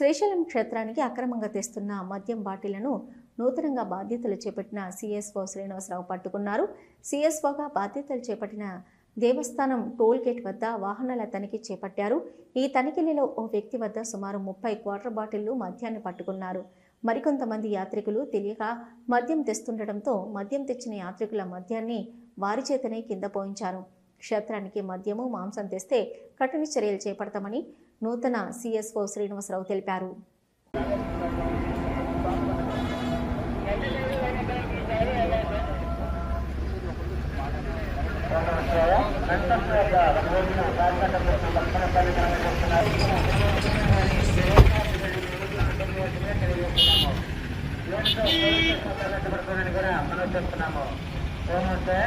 శ్రీశైలం క్షేత్రానికి అక్రమంగా తెస్తున్న మద్యం బాటిలను నూతనంగా బాధ్యతలు చేపట్టిన సిఎస్ఓ శ్రీనివాసరావు పట్టుకున్నారు. సిఎస్ఓగా బాధ్యతలు చేపట్టిన దేవస్థానం టోల్ గేట్ వద్ద వాహనాల తనిఖీ చేపట్టారు. ఈ తనిఖీలలో ఓ వ్యక్తి వద్ద సుమారు ముప్పై క్వార్టర్ బాటిళ్ళు మద్యాన్ని పట్టుకున్నారు. మరికొంతమంది యాత్రికులు తెలియక మద్యం తెస్తుండటంతో మద్యం తెచ్చిన యాత్రికుల మద్యాన్ని వారి చేతనే కింద పోయించారు. క్షేత్రానికి మద్యము మాంసం తెస్తే కఠిన చర్యలు చేపడతామని నూతన సిఎస్ఓ శ్రీనివాసరావు తెలిపారు. మనం చెప్తున్నాము ఏమంటే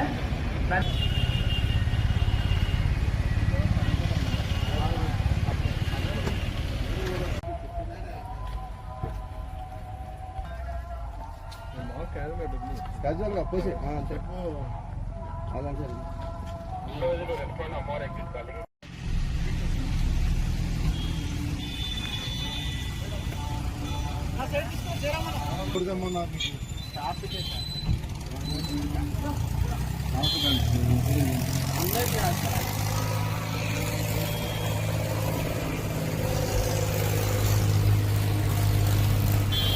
క్యాజువల్గా పోసి. ఆ, అంతే. అదంతే ఇప్పుడు